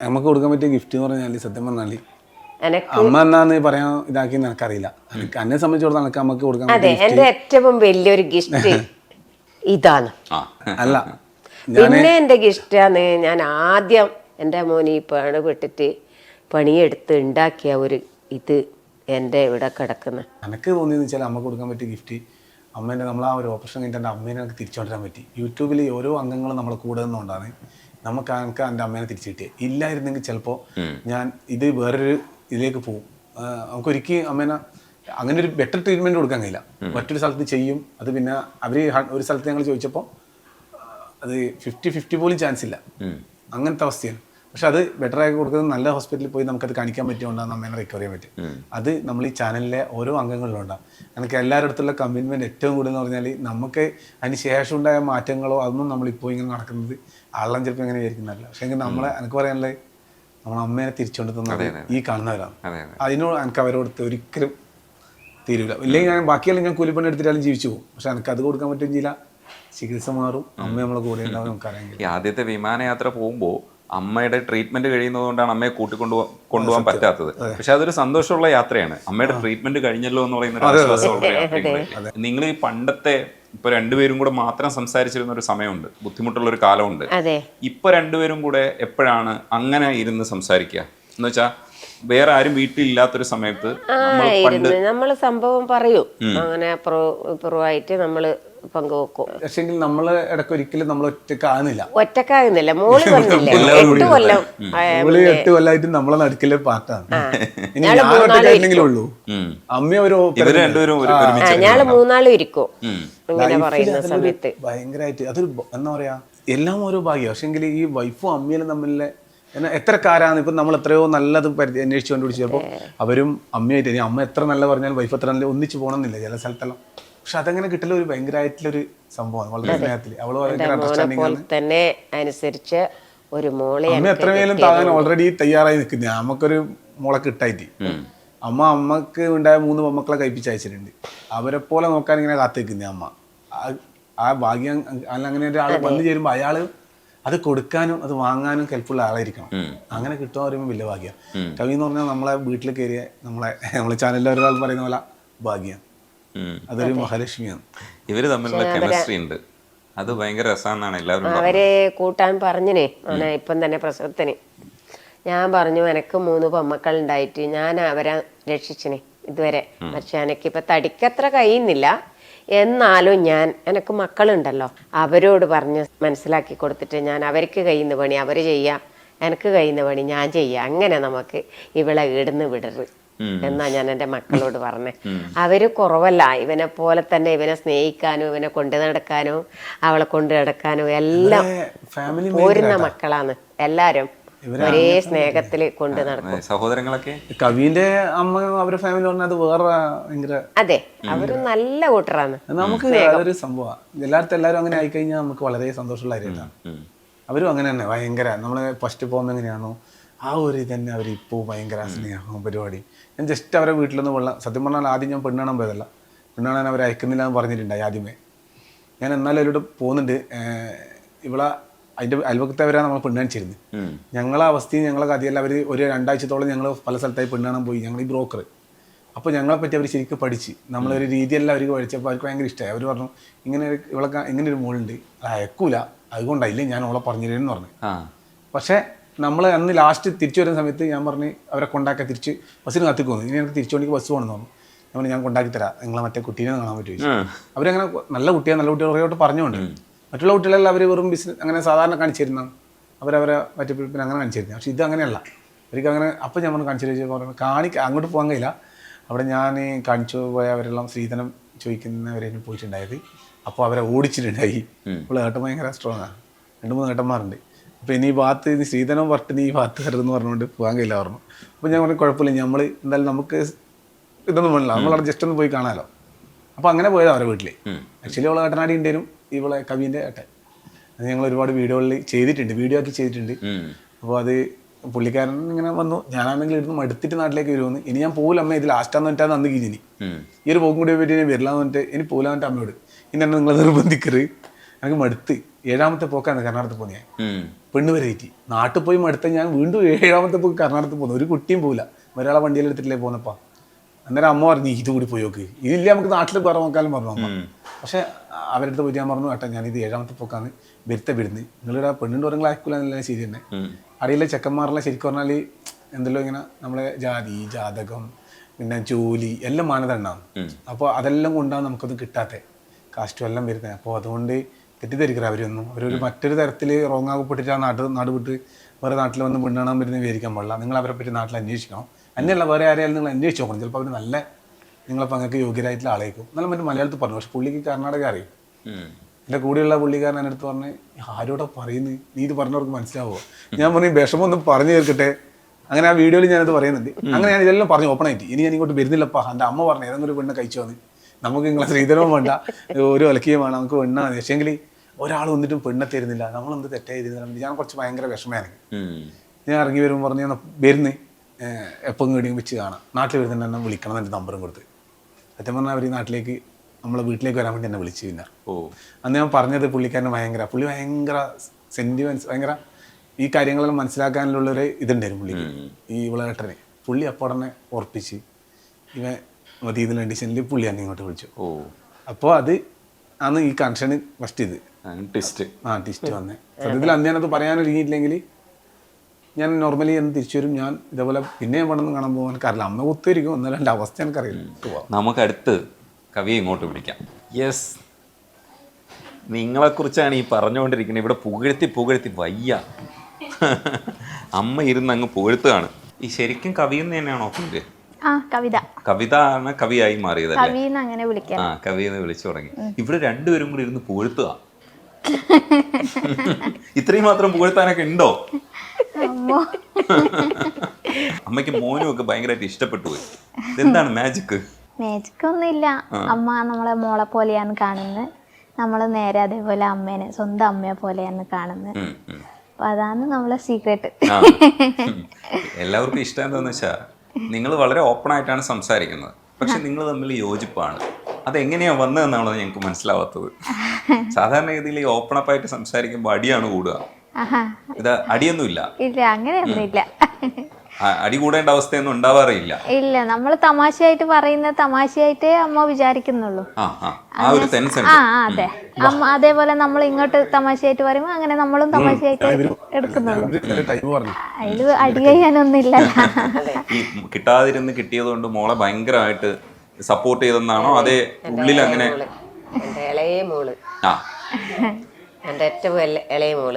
നമുക്ക് കൊടുക്കാൻ പറ്റിയ ഗിഫ്റ്റ് എന്ന് പറഞ്ഞാൽ സത്യം പറഞ്ഞാൽ അമ്മ എന്നാന്ന് പറയാൻ ഇതാക്കി എനിക്കറിയില്ല. എനിക്ക് എന്നെ സംബന്ധിച്ചിടത്തോളം എനിക്ക് അമ്മയ്ക്ക് കൊടുക്കാൻ അതെ എന്റെ ഏറ്റവും വലിയൊരു ഗിഫ്റ്റ് ഇതാണ്. അല്ല പിന്നെ എന്റെ ഗിഫ്റ്റാണ് ഞാൻ ആദ്യം എന്റെ മോനി പണി പെട്ടിട്ട് പണിയെടുത്ത് ഉണ്ടാക്കിയ ഒരു ഇത് എന്റെ ഇവിടെ കിടക്കുന്ന. എനിക്ക് തോന്നിയെന്ന് വെച്ചാൽ അമ്മ കൊടുക്കാൻ പറ്റിയ ഗിഫ്റ്റ് അമ്മേന്റെ നമ്മൾ ആ ഒരു ഓപ്പറേഷൻ കഴിഞ്ഞിട്ട് എന്റെ അമ്മേനെ എനിക്ക് തിരിച്ചു കൊണ്ടുവരാൻ പറ്റി യൂട്യൂബിൽ ഓരോ അംഗങ്ങളും നമ്മളെ കൂടെ നിന്നുകൊണ്ടാണ് നമുക്ക് എനിക്ക് എന്റെ അമ്മേനെ തിരിച്ചു കിട്ടിയത് ഇല്ലായിരുന്നെങ്കിൽ ചിലപ്പോൾ ഞാൻ ഇത് വേറൊരു ഇതിലേക്ക് പോകും. നമുക്കൊരിക്കലും അമ്മേനെ അങ്ങനെ ഒരു ബെറ്റർ ട്രീറ്റ്മെന്റ് കൊടുക്കാൻ കഴിയില്ല. മറ്റൊരു സ്ഥലത്ത് ചെയ്യും. അത് പിന്നെ അവർ ഒരു സ്ഥലത്ത് ഞങ്ങൾ ചോദിച്ചപ്പോൾ അത് ഫിഫ്റ്റി ഫിഫ്റ്റി പോലും ചാൻസ് ഇല്ല. അങ്ങനത്തെ അവസ്ഥയാണ്. പക്ഷെ അത് ബെറ്റർ ആയി കൊടുക്കുന്നത് നല്ല ഹോസ്പിറ്റലിൽ പോയി നമുക്കത് കാണിക്കാൻ പറ്റിയോണ്ടാണ് അമ്മേനെ റിക്കവർ ചെയ്യാൻ പറ്റും അത് നമ്മൾ ഈ ചാനലിലെ ഓരോ അംഗങ്ങളിലും ഉണ്ടാകും എനിക്ക് എല്ലാവരുടെ അടുത്തുള്ള കമ്മിറ്റ്മെന്റ് ഏറ്റവും കൂടുതൽ എന്ന് പറഞ്ഞാൽ നമുക്ക് അതിന് ശേഷം ഉണ്ടായ മാറ്റങ്ങളോ അതൊന്നും നമ്മളിപ്പോൾ ഇങ്ങനെ നടക്കുന്നത് ആളെല്ലാം ചിലപ്പോൾ ഇങ്ങനെ വിചാരിക്കുന്നതല്ല പക്ഷേ എങ്കിൽ നമ്മളെ എനിക്ക് പറയാനുള്ളത് നമ്മളെ അമ്മേനെ തിരിച്ചുകൊണ്ട് തന്നത് ഈ കാണുന്നവരാണ്. അതെ അതെ. അതിനോട് എനിക്ക് അവരോട് ഒരിക്കലും തീരൂല. ഇല്ലെങ്കിൽ ഞാൻ ബാക്കിയെല്ലാം ഞാൻ കൂലിപ്പണി എടുത്തിട്ടാലും ജീവിച്ചു പോകും. പക്ഷെ എനിക്ക് അത് കൊടുക്കാൻ പറ്റും ചില ചികിത്സ മാറും. അമ്മ നമ്മളെ കൂടെ ഉണ്ടാവും നമുക്കറിയാമെങ്കിൽ. ഈ ആദ്യത്തെ വിമാനയാത്ര പോകുമ്പോൾ അമ്മയുടെ ട്രീറ്റ്മെന്റ് കഴിയുന്നത് കൊണ്ടാണ് അമ്മയെ കൂട്ടിക്കൊണ്ടു കൊണ്ടുപോകാൻ പറ്റാത്തത്. പക്ഷെ അതൊരു സന്തോഷമുള്ള യാത്രയാണ്. അമ്മയുടെ ട്രീറ്റ്മെന്റ് കഴിഞ്ഞല്ലോ എന്ന് പറയുന്ന നിങ്ങൾ ഈ പണ്ടത്തെ ഇപ്പൊ രണ്ടുപേരും കൂടെ മാത്രം സംസാരിച്ചിരുന്ന ഒരു സമയമുണ്ട്. ബുദ്ധിമുട്ടുള്ള ഒരു കാലമുണ്ട്. ഇപ്പൊ രണ്ടുപേരും കൂടെ എപ്പോഴാണ് അങ്ങനെ ഇരുന്ന് സംസാരിക്കുക? എന്ന് വെച്ചാൽ വേറെ ആരും വീട്ടിലില്ലാത്തൊരു സമയത്ത് ആയിരുന്നു നമ്മൾ സംഭവം പറയൂ. അങ്ങനെ ഇപ്പുറമായിട്ട് നമ്മൾ പങ്കുവെക്കും. പക്ഷെങ്കിൽ നമ്മൾ ഇടയ്ക്ക് ഒരിക്കലും നമ്മൾ ഒറ്റക്കാകുന്നില്ല ഒറ്റക്കാകുന്നില്ല. മോൾ എട്ട് കൊല്ലം. നമ്മൾ എട്ട് കൊല്ലമായിട്ട് നമ്മളെ നടുക്കിലെ പാട്ടാണ്. ഇനി ഞാൻ ഉള്ളൂ. അമ്മ ഒരു ഞാൾ മൂന്നാളും ഇരിക്കും. ഇങ്ങനെ പറയുന്ന സമയത്ത്. ഭയങ്കരമായിട്ട് അതൊരു എന്താ പറയാ എല്ലാം ഓരോ ഭാഗ്യം. പക്ഷെങ്കിൽ ഈ വൈഫും അമ്മയിലും തമ്മിലെ എന്നാ എത്ര കാരാണ് ഇപ്പൊ നമ്മൾ എത്രയോ നല്ലത് പരിധി അന്വേഷിച്ചു കണ്ടുപിടിച്ചു ചിലപ്പോൾ അവരും അമ്മയായിട്ട് ഇനി അമ്മ എത്ര നല്ല പറഞ്ഞാൽ വൈഫ് എത്ര നല്ല ഒന്നിച്ച് പോകണമെന്നില്ല ചില സ്ഥലത്തെല്ലാം. പക്ഷെ അതങ്ങനെ കിട്ടല ഒരു ഭയങ്കരമായിട്ടുള്ളൊരു സംഭവമാണ് വളരെ സ്നേഹത്തിൽ അവൾ ഭയങ്കര അണ്ടർസ്റ്റാൻഡിങ് പോലെ തന്നെ അനുസരിച്ച് ഒരു മോളെ അമ്മ എത്രമേലും താങ്ങാൻ ഓൾറെഡി തയ്യാറായി നിൽക്കുന്ന. നമുക്കൊരു മോളെ കിട്ടായിട്ട്. അമ്മ അമ്മയ്ക്ക് ഉണ്ടായ മൂന്ന് മക്കളെ കഴിപ്പിച്ച് അയച്ചിട്ടുണ്ട്. അവരെ പോലെ നോക്കാൻ ഇങ്ങനെ കാത്തിരിക്കുന്ന അമ്മ. ആ- ആ ഭാഗ്യം അല്ല അങ്ങനെ ഒരാൾ വന്നു ചേരുമ്പോൾ അയാൾ അത് കൊടുക്കാനും അത് വാങ്ങാനും ഹെൽപ്പുള്ള ആളായിരിക്കണം. അങ്ങനെ കിട്ടുക പറയുമ്പോൾ വലിയ ഭാഗ്യം. കവി എന്ന് പറഞ്ഞാൽ നമ്മളെ വീട്ടിൽ കയറിയ നമ്മളെ നമ്മളെ ചാനലിൽ ഒരാൾ പറയുന്ന പോലെ ഭാഗ്യം. അതൊരു മഹാലക്ഷ്മിയാണ്. ഇവർ തമ്മിലുള്ള കെമിസ്ട്രി ഉണ്ട്. അത് ഭയങ്കര രസമാണെന്നാണ് എല്ലാവരും അവരെ കൂട്ടാൻ പറഞ്ഞിനെ ഇപ്പം തന്നെ പ്രസവത്തിന്. ഞാൻ പറഞ്ഞു എനക്ക് മൂന്ന് പൊമ്മക്കൾ ഉണ്ടായിട്ട് ഞാൻ അവരെ രക്ഷിച്ചിനെ ഇതുവരെ. പക്ഷെ എനിക്കിപ്പോൾ തടിക്കത്ര കഴിയുന്നില്ല എന്നാലും ഞാൻ എനിക്ക് മക്കളുണ്ടല്ലോ. അവരോട് പറഞ്ഞ് മനസ്സിലാക്കി കൊടുത്തിട്ട് ഞാൻ അവർക്ക് കഴിയുന്ന പണി അവർ ചെയ്യാം എനിക്ക് കഴിയുന്ന പണി ഞാൻ ചെയ്യാം. അങ്ങനെ നമുക്ക് ഇവളെ ഇടുന്ന് വിടരുത് എന്നാ ഞാൻ എന്റെ മക്കളോട് പറഞ്ഞേ. അവർ കുറവല്ല. ഇവനെ പോലെ തന്നെ ഇവനെ സ്നേഹിക്കാനും ഇവനെ കൊണ്ടു നടക്കാനും അവളെ കൊണ്ടു നടക്കാനും എല്ലാം പോരുന്ന മക്കളാണ് എല്ലാരും. ഒരേ സ്നേഹത്തിൽ കൊണ്ട് നടക്കും. സഹോദരങ്ങളൊക്കെ? കവിന്റെ അമ്മ അവരുടെ ഫാമിലി പറഞ്ഞത് വേറെ ഭയങ്കര അതെ അവർ നല്ല കൂട്ടറാണ്. നമുക്ക് അതൊരു സംഭവം. എല്ലായിടത്തും എല്ലാവരും അങ്ങനെ ആയിക്കഴിഞ്ഞാൽ നമുക്ക് വളരെ സന്തോഷമുള്ള കാര്യമാണ് അവരും അങ്ങനെ തന്നെ ഭയങ്കര നമ്മൾ ഫസ്റ്റ് പോകുന്ന എങ്ങനെയാണോ ആ ഒരു ഇത് തന്നെ അവർ ഇപ്പോൾ ഭയങ്കര സ്നേഹം പരിപാടി ഞാൻ ജസ്റ്റ് അവരെ വീട്ടിലൊന്ന് വെള്ളം സത്യം പറഞ്ഞാൽ ആദ്യം ഞാൻ പെണ്ണാണാൻ പോയതല്ല. പെണ്ണാണാൻ അവർ അയക്കുന്നില്ല എന്ന് പറഞ്ഞിട്ടുണ്ടായി ആദ്യമേ. ഞാൻ എന്നാലും അവരോട് പോകുന്നുണ്ട്. ഇവളെ അതിന്റെ അയൽവക്കത്തെ അവരാണ് നമ്മൾ പെണ്ണാണിച്ചിരുന്നത് ഞങ്ങളുടെ ഞങ്ങളെ അവസ്ഥയും ഞങ്ങളെ കഥയെല്ലാം അവർ ഒരു രണ്ടാഴ്ചത്തോളം ഞങ്ങൾ പല സ്ഥലത്തായി പെണ്ണാണാൻ പോയി. ഞങ്ങൾ ഈ ബ്രോക്കർ അപ്പോൾ ഞങ്ങളെ പറ്റി അവർ ശരിക്കും പഠിച്ച്. നമ്മളൊരു രീതിയെല്ലാം അവർക്ക് പഠിച്ചപ്പോൾ അവർക്ക് ഭയങ്കര ഇഷ്ടമായി അവർ പറഞ്ഞു ഇങ്ങനെ ഇവളെ ഇങ്ങനെ ഒരു മോളുണ്ട്. അയക്കൂല. അതുകൊണ്ടായില്ലേ ഞാൻ അവളെ പറഞ്ഞിരുന്നു പറഞ്ഞു. പക്ഷേ നമ്മൾ അന്ന് ലാസ്റ്റ് തിരിച്ചു വരുന്ന സമയത്ത് ഞാൻ പറഞ്ഞ് അവരെ കൊണ്ടാക്കാൻ തിരിച്ച് ബസ്സിന് കത്തിക്കു ഇനി എനിക്ക് തിരിച്ചു വേണ്ടി ബസ് പോകണമെന്ന് പറഞ്ഞു. ഞാൻ പറഞ്ഞു, ഞാൻ കൊണ്ടാക്കി തരാം. നിങ്ങളെ മറ്റേ കുട്ടീനെ കാണാൻ പറ്റുമോ. അവരങ്ങനെ നല്ല കുട്ടിയാണ് നല്ല കുട്ടികൾ പറഞ്ഞുകൊണ്ട്. മറ്റുള്ള കുട്ടികളെല്ലാം അവർ വെറും ബിസിനസ് അങ്ങനെ സാധാരണ കാണിച്ചിരുന്നതാണ്. അവരവരെ മറ്റു പിന്നെ അങ്ങനെ കാണിച്ചിരുന്നത്. പക്ഷേ ഇത് അങ്ങനെയല്ല. അവർക്ക് അങ്ങനെ അപ്പം ഞാൻ പറഞ്ഞു കാണിച്ചു പറഞ്ഞു കാണി അങ്ങോട്ട് പോകാൻ കഴിയില്ല. അവിടെ ഞാൻ കാണിച്ചു പോയ അവരെല്ലാം സ്ത്രീധനം ചോദിക്കുന്നവരെ പോയിട്ടുണ്ടായത്. അപ്പോൾ അവരെ ഓടിച്ചിട്ടുണ്ടായി. അപ്പോൾ ഏട്ടൻ ഭയങ്കര സ്ട്രോങ് ആണ്. രണ്ട് മൂന്ന് ഏട്ടന്മാരുണ്ട്. അപ്പോൾ ഇനി ഈ ഭാഗത്ത് ഇനി സ്ത്രീധനം പറഞ്ഞിട്ട് ഈ ഭാഗത്ത് കരുതെന്ന് പറഞ്ഞുകൊണ്ട് പോകാൻ കഴിയില്ല പറഞ്ഞു. അപ്പോൾ ഞാൻ പറഞ്ഞു കുഴപ്പമില്ല നമ്മൾ എന്തായാലും നമുക്ക് ഇതൊന്നും വേണില്ല നമ്മളവിടെ ജസ്റ്റ് ഒന്ന് പോയി കാണാമല്ലോ അപ്പോൾ അങ്ങനെ പോയതാണ് അവരുടെ വീട്ടിൽ ആക്ച്വലി അവളെ ഏട്ടനാടി ഉണ്ടേനും ഇവളെ കവിന്റെ ഏട്ടൻ. അത് ഞങ്ങൾ ഒരുപാട് വീഡിയോകളിൽ ചെയ്തിട്ടുണ്ട് വീഡിയോ ആക്കി ചെയ്തിട്ടുണ്ട്. അപ്പോൾ അത് പുള്ളിക്കാരൻ ഇങ്ങനെ വന്നു ഞാനാണെങ്കിൽ ഇരുന്ന് മടുത്തിട്ട് നാട്ടിലേക്ക് വരുമെന്ന്. ഇനി ഞാൻ പോകില്ല അമ്മ ഇത് ലാസ്റ്റാന്ന് പറഞ്ഞിട്ടാണ് അന്ന് കിഞ്ഞിനി. ഈ ഒരു പോകും കൂടി പറ്റി ഞാൻ വരില്ല എന്ന് പറഞ്ഞിട്ട് ഇനി പോകില്ല എന്നിട്ട് അമ്മയോട്. ഇനി എന്നെ നിങ്ങൾ നിർബന്ധിക്കരുത്. എനിക്ക് മടുത്ത്. ഏഴാമത്തെ പോക്കാണ് കർണാടകത്തിൽ പോകുന്നത് ഞാൻ. പെണ്ണ് വരെ കയറ്റി നാട്ടിൽ പോയി മടുത്ത ഞാൻ വീണ്ടും ഏഴാമത്തെ പോക്ക് കർണാടകത്തിൽ പോകുന്നു ഒരു കുട്ടിയും പോകില്ല ഒരാളെ വണ്ടിയിൽ എടുത്തിട്ടില്ലേ പോകുന്നപ്പാ അന്നേരം അമ്മ പറഞ്ഞു ഇത് കൂടി പോയി നോക്ക്. ഇതില്ല നമുക്ക് നാട്ടിൽ പറഞ്ഞു നോക്കാനും പറഞ്ഞു അമ്മ. പക്ഷെ അവരുടെ അടുത്ത് പോയിട്ട് ഞാൻ പറഞ്ഞു ഏട്ടാ ഞാനിത് ഏഴാമത്തെ പോക്കാണ്. വരുത്ത വിടുന്നത് നിങ്ങളുടെ പെണ്ണിന്റെ ഓരോ അയക്കൂല എന്നുള്ള ശരി തന്നെ. അടിയിലെ ചെക്കന്മാരെല്ലാം ശരിക്കും പറഞ്ഞാൽ എന്തെല്ലോ ഇങ്ങനെ നമ്മളെ ജാതി ജാതകം പിന്നെ ജോലി എല്ലാം മാനദണ്ഡമാണ് അപ്പോൾ അതെല്ലാം കൊണ്ടാണ് നമുക്കത് കിട്ടാത്തത് കാസ്റ്റും എല്ലാം വരുന്നത് അപ്പോൾ അതുകൊണ്ട് തെറ്റിദ്ധരിക്കുക അവരൊന്നും. അവരൊരു മറ്റൊരു തരത്തിൽ റോങ് ആകപ്പെട്ടിട്ട് ആ നാട് നാട് വിട്ട് വേറെ നാട്ടിൽ വന്ന് പെണ്ണാണാൻ വരുന്ന വിചാരിക്കാൻ പാടില്ല. നിങ്ങൾ അവരെ പറ്റി നാട്ടിൽ അന്വേഷിക്കണം. അന്യല്ല വേറെ ആരെയാലും നിങ്ങൾ അന്വേഷിച്ച് നോക്കണം. ചിലപ്പോൾ അവർ നല്ല നിങ്ങളപ്പോൾ അങ്ങക്ക് യോഗ്യരായിട്ടുള്ള ആളേക്കും. എന്നാലും മറ്റേ മലയാളത്തിൽ പറഞ്ഞു. പക്ഷെ പുള്ളിക്ക് കർണാടക അറിയും. എന്റെ കൂടെയുള്ള പുള്ളിക്കാരൻ എന്റെ അടുത്ത് പറഞ്ഞ് ആരോടാ പറയുന്നത് നീ ഇത് പറഞ്ഞവർക്ക് മനസ്സിലാവോ? ഞാൻ പറഞ്ഞു വിഷമം ഒന്ന് പറഞ്ഞു തീർക്കട്ടെ. അങ്ങനെ ആ വീഡിയോയിൽ ഞാനത് പറയുന്നുണ്ട്. അങ്ങനെ ഞാൻ ഇതെല്ലാം പറഞ്ഞു ഓപ്പൺ ആയിട്ട്. ഇനി ഞാൻ ഇങ്ങോട്ട് വരുന്നില്ലപ്പാ. എന്റെ അമ്മ പറഞ്ഞു ഏതെങ്കിലും ഒരു പെണ്ണ് കഴിച്ചു വന്ന് നമുക്ക് നിങ്ങളെ ശ്രീധരവും വേണ്ട. ഒരു ഒലക്കിയും വേണം നമുക്ക് പെണ്ണ മതി. പക്ഷേങ്കിൽ ഒരാൾ വന്നിട്ടും പെണ്ണെ തരുന്നില്ല. നമ്മളെന്ത് തെറ്റായി തരുന്നില്ല. ഞാൻ കുറച്ച് ഭയങ്കര വിഷമമാണ് ഉം. ഞാൻ ഇറങ്ങി വരുമ്പോൾ പറഞ്ഞു വരുന്നേ വരുന്ന് എപ്പം കേടിയും വെച്ച് കാണാം. നാട്ടിൽ വരുന്നുണ്ടെന്നെ വിളിക്കണം എന്റെ നമ്പറും കൊടുത്ത്. സത്യം പറഞ്ഞാൽ അവർ ഈ നാട്ടിലേക്ക് നമ്മളെ വീട്ടിലേക്ക് വരാൻ വേണ്ടി എന്നെ വിളിച്ചു പിന്നെ ഓ. അന്ന് ഞാൻ പറഞ്ഞത് പുള്ളിക്കാരന് ഭയങ്കര പുള്ളി ഭയങ്കര സെന്റിമെന്റ്സ് ഭയങ്കര ഈ കാര്യങ്ങളെല്ലാം മനസ്സിലാക്കാനുള്ള ഒരു ഇതുണ്ടായിരുന്നു പുള്ളിക്ക്. ഈ വിളകട്ടനെ പുള്ളി അപ്പോൾ ഉടനെ ഉറപ്പിച്ച് മതി ഇതിൽ അഡീഷനിൽ പുള്ളി അന്ന് ഇങ്ങോട്ട് വിളിച്ചു. ഓ. അപ്പോൾ അത് ആണ് ഈ കണക്ഷന് ഫസ്റ്റ് ഇത്. ട്വിസ്റ്റ് ആ ടിസ്റ്റ് വന്നേ. സത്യത്തിൽ അന്ന് ഞാനത് പറയാനൊരുങ്ങിയില്ലെങ്കിൽ ഞാൻ നോർമലി എന്ന് തിരിച്ചു വരും. ഞാൻ ഇതേപോലെ പിന്നെയും വേണമെന്ന് പണ്ടെന്ന് കാണാൻ പോകാൻ എനിക്കറിയില്ല അമ്മ ഒത്തിരിക്കും. എന്നാലും എന്റെ അവസ്ഥ എനിക്കറിയില്ല. നമുക്ക് അടുത്ത് കവിയെ ഇങ്ങോട്ട് വിളിക്കാം. യെസ് നിങ്ങളെക്കുറിച്ചാണ് ഈ പറഞ്ഞുകൊണ്ടിരിക്കുന്നത്. ഇവിടെ പുകഴ്ത്തി പുകഴ്ത്തി വയ്യ. അമ്മ ഇരുന്ന് അങ്ങ് പുകഴ്ത്തുകയാണ്. ഈ ശരിക്കും കവി എന്ന് തന്നെയാണോ പേര് ആ കവിത. കവിത ആണ് കവിയായി മാറിയത് അങ്ങനെ വിളിക്കാം. ആ കവി എന്ന് വിളിച്ചു തുടങ്ങി. ഇവിടെ രണ്ടുപേരും കൂടി ഇരുന്ന് പുകഴ്ത്തുക. ഇത്രയും മാത്രം പുകഴ്ത്താനൊക്കെ ഉണ്ടോ? അമ്മയ്ക്ക് മോനും ഒക്കെ ഭയങ്കരമായിട്ട് ഇഷ്ടപ്പെട്ടു പോയി. ഇതെന്താണ് മാജിക് മാജിക് ഒന്നുമില്ല. അമ്മ നമ്മളെ മോളെ പോലെയാണ് കാണുന്നത്. നമ്മൾ നേരെ അതേപോലെ അമ്മേനെ സ്വന്തം അമ്മയെ പോലെയാണ് കാണുന്നത്. അതാണ് നമ്മളെ സീക്രട്ട് എല്ലാവർക്കും ഇഷ്ടം എന്താന്ന് വെച്ചാൽ നിങ്ങൾ വളരെ ഓപ്പൺ ആയിട്ടാണ് സംസാരിക്കുന്നത്. പക്ഷെ നിങ്ങൾ തമ്മിൽ യോജിപ്പാണ്. അതെങ്ങനെയാ വന്നതെന്നാണോ ഞങ്ങൾക്ക് മനസ്സിലാവാത്തത്. സാധാരണഗതിയിൽ ഈ ഓപ്പൺ അപ്പ് ആയിട്ട് സംസാരിക്കുമ്പോൾ അടിയാണ് കൂടുക. ഇത് അടിയൊന്നുമില്ല. ഇല്ല അങ്ങനെയൊന്നുമില്ല. അടി കൂടേണ്ട അവസ്ഥയൊന്നും ഉണ്ടാവാറില്ല. ഇല്ല നമ്മൾ തമാശയായിട്ട് പറയുന്ന തമാശയായിട്ടേ അമ്മ വിചാരിക്കുന്നുള്ളൂ. ആ ആ. ആ ഒരു ടെൻഷൻ ആ ഉണ്ട്. ആ, അതെ. അമ്മ അതേപോലെ നമ്മൾ ഇങ്ങോട്ട് തമാശയായിട്ട് പറയുമ്പോൾ അങ്ങനെ നമ്മളും തമാശയായിട്ട് എടുക്കുന്നുള്ളൂ. അതിൽ അടി കഴിയാനൊന്നുമില്ല ഈ കിട്ടാതിരുന്ന് കിട്ടിയത് കൊണ്ട് മോളെ ഭയങ്കരമായിട്ട് സപ്പോർട്ട് ചെയ്തെന്നാണോ? അതേ ഉള്ളിൽ അങ്ങനെ ഇളയ മോൾ. ആ. എന്റെ ഏറ്റവും ഇള- ഇളയ മോൾ.